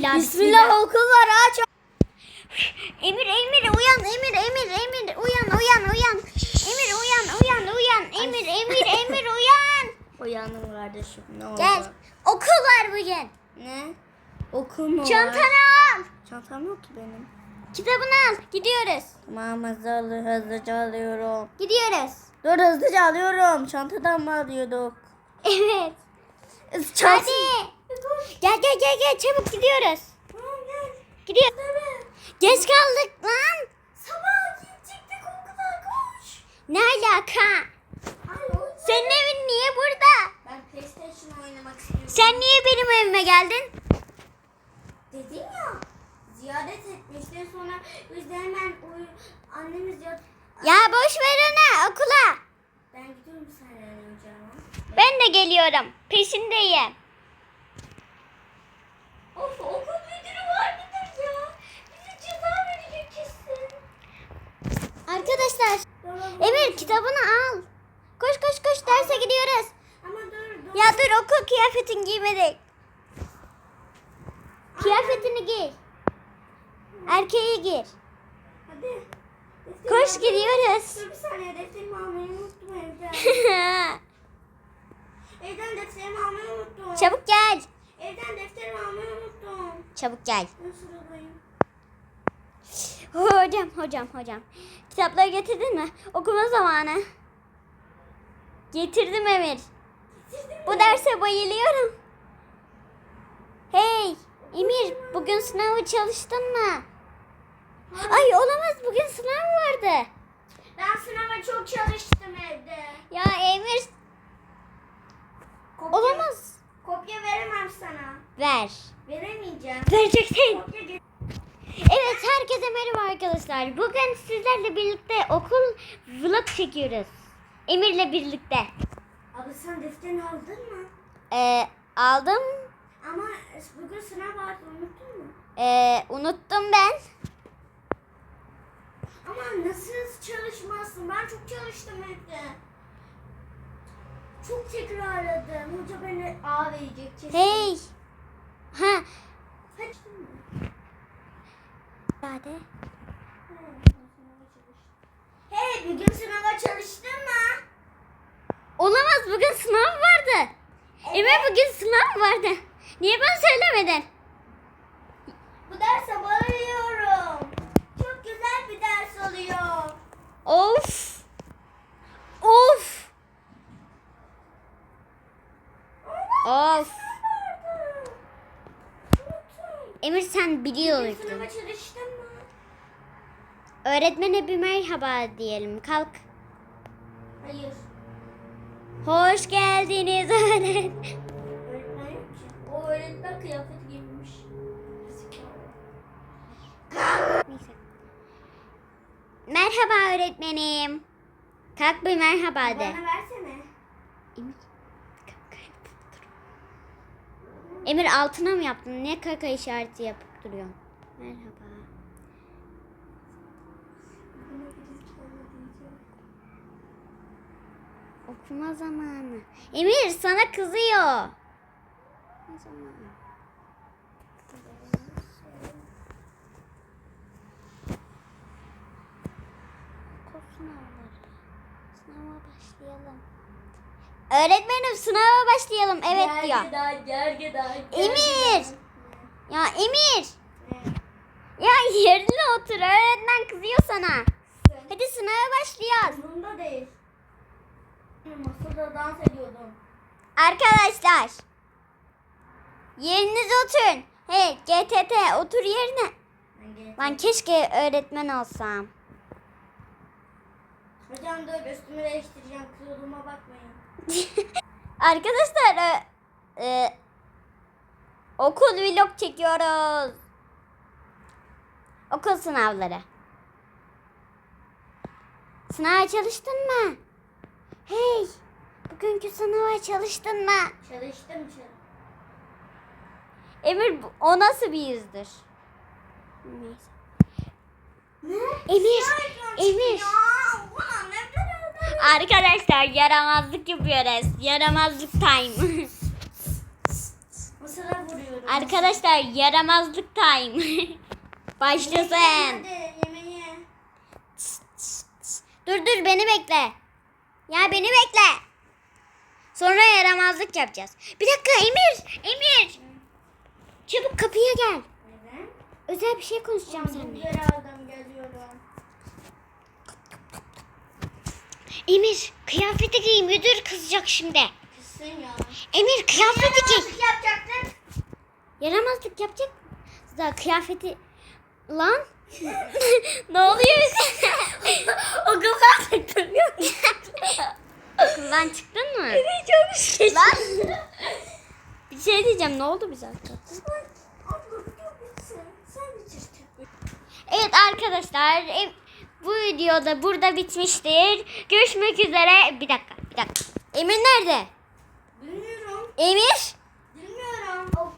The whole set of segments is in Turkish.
Bismillah. Bismillah okul var aç. Emir Emir uyan Emir Emir Emir uyan uyan uyan. Emir uyan uyan uyan. Emir Emir Emir uyan. Uyandım kardeşim ne oldu? Gel. Okul var bugün. Ne? Okul mu var? Çantanı al. Çantam yok ki benim. Kitabını al. Gidiyoruz. Tamam hızlı hızlıca alıyorum. Gidiyoruz. Dur hızlıca alıyorum. Çantadan mı alıyorduk? Evet. Çant Hadi. Gel gel gel gel çabuk gidiyoruz. Tamam gel. Gidiyoruz. Geç kaldık lan. Sabah gidecektik okula koş. Ne alaka? Senin evin niye burada? Ben PlayStation oynamak istiyorum. Sen niye benim evime geldin? Dedin ya. Ziyaret etmişler sonra biz de hemen annemiz yat. Ya boş ver ona okula. Ben gidiyorum önce ama. Ben de geliyorum. Peşindeyim. Of okul müdürü var mıdır ya? Bize ceza verecek kesin. Arkadaşlar. Emir kitabını al. Koş koş koş derse gidiyoruz. Ama dur dur. Ya dur okul kıyafetini giymedik. Kıyafetini giy. Erkeği gir. Hadi. Defterimi Koş almayı- gidiyoruz. Dur bir saniye defterimi almayı unuttum evden. evden defterimi almayı unuttum. Çabuk gel. Evden unuttum. Çabuk gel. Hocam hocam hocam. Kitapları getirdin mi? Okuma zamanı. Getirdim Emir. Getirdin mi? Bu derse bayılıyorum. Hey Emir bugün sınavı çalıştın mı? Ay olamaz bugün sınav vardı. Ben sınava çok çalıştım evde. Ya Emir Kopya, olamaz. Kopya veremem sana. Ver. Vereceksin. Evet herkese merhaba arkadaşlar. Bugün sizlerle birlikte okul vlog çekiyoruz. Emir'le birlikte. Abi sen defterini aldın mı? Ee, aldım. Ama bugün sınav vardı unuttun mu? Ee, unuttum ben. Ama nasıl çalışmazsın? Ben çok çalıştım evde. Çok tekrarladım. Hoca beni A verecek kesin. Hey. Hadi. Hey bugün sınava çalıştın mı? Olamaz bugün sınav vardı. Emir bugün sınav vardı. Niye bana söylemedin? Bu derse bayılıyorum. Çok güzel bir ders oluyor. Of. Of. Of. Emir sen Bugün biliyordun. sınava çalıştın? Öğretmene bir merhaba diyelim. Kalk. Hayır. Hoş geldiniz öğretmen. Öğretmen. O öğretmen kıyafeti giymiş. Neyse. Merhaba öğretmenim. Kalk bir merhaba de. Bana versene. Emir. Emir altına mı yaptın? Niye kaka işareti yapıp duruyorsun? Merhaba. Okuma zamanı. Emir sana kızıyor. Ne zaman? Okul sınavları. Sınava başlayalım. Öğretmenim sınava başlayalım. Evet diyor. Gergedan, gergedan, Emir! gergedan. Ya Emir. Ne? Ya yerine otur. Öğretmen kızıyor sana. Sen- Hadi sınava başlıyoruz. Umurumda değil. Masada dans ediyordum. Arkadaşlar. Yerinize oturun. Hey GTT otur yerine. Ben keşke öğretmen olsam. Hocam dur üstümü değiştireceğim. Kırılığıma bakmayın. Arkadaşlar e, e, okul vlog çekiyoruz. Okul sınavları. Sınava çalıştın mı? Hey, bugünkü sınava çalıştın mı? Çalıştım çalıştım. Emir o nasıl bir yüzdür? Neyse. Ne? Emir, Emir. Arkadaşlar yaramazlık yapıyoruz. Yaramazlık time. Mısıra vuruyorum. Arkadaşlar yaramazlık time. Başlasın. Hadi yemeğe. Dur dur beni bekle. Ya beni bekle. Sonra yaramazlık yapacağız. Bir dakika Emir. Emir. Çabuk kapıya gel. Neden? Özel bir şey konuşacağım seninle. Hamburger aldım geliyorum. Emir kıyafeti giy müdür kızacak şimdi. Kızsın ya. Emir kıyafeti giy. Nasıl yapacaktın? Yaramazlık yapacak. Daha kıyafeti... Lan. ne oluyor? Okuldan çıktım ya. Okuldan çıktın mı? Çok şey. Lan. Bir şey diyeceğim ne oldu bize bitirsin. Evet arkadaşlar e, bu videoda burada bitmiştir. Görüşmek üzere. Bir dakika bir dakika. Emir nerede? Bilmiyorum. Emir? Bilmiyorum. O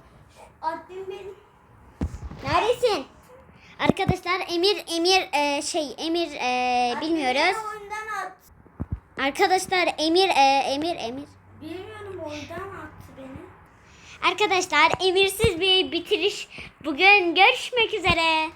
admin benim. Neredesin? Arkadaşlar Emir Emir e, şey Emir e, bilmiyoruz. At. Arkadaşlar Emir e, Emir Emir. Bilmiyorum oyundan attı beni. Arkadaşlar emirsiz bir bitiriş. Bugün görüşmek üzere.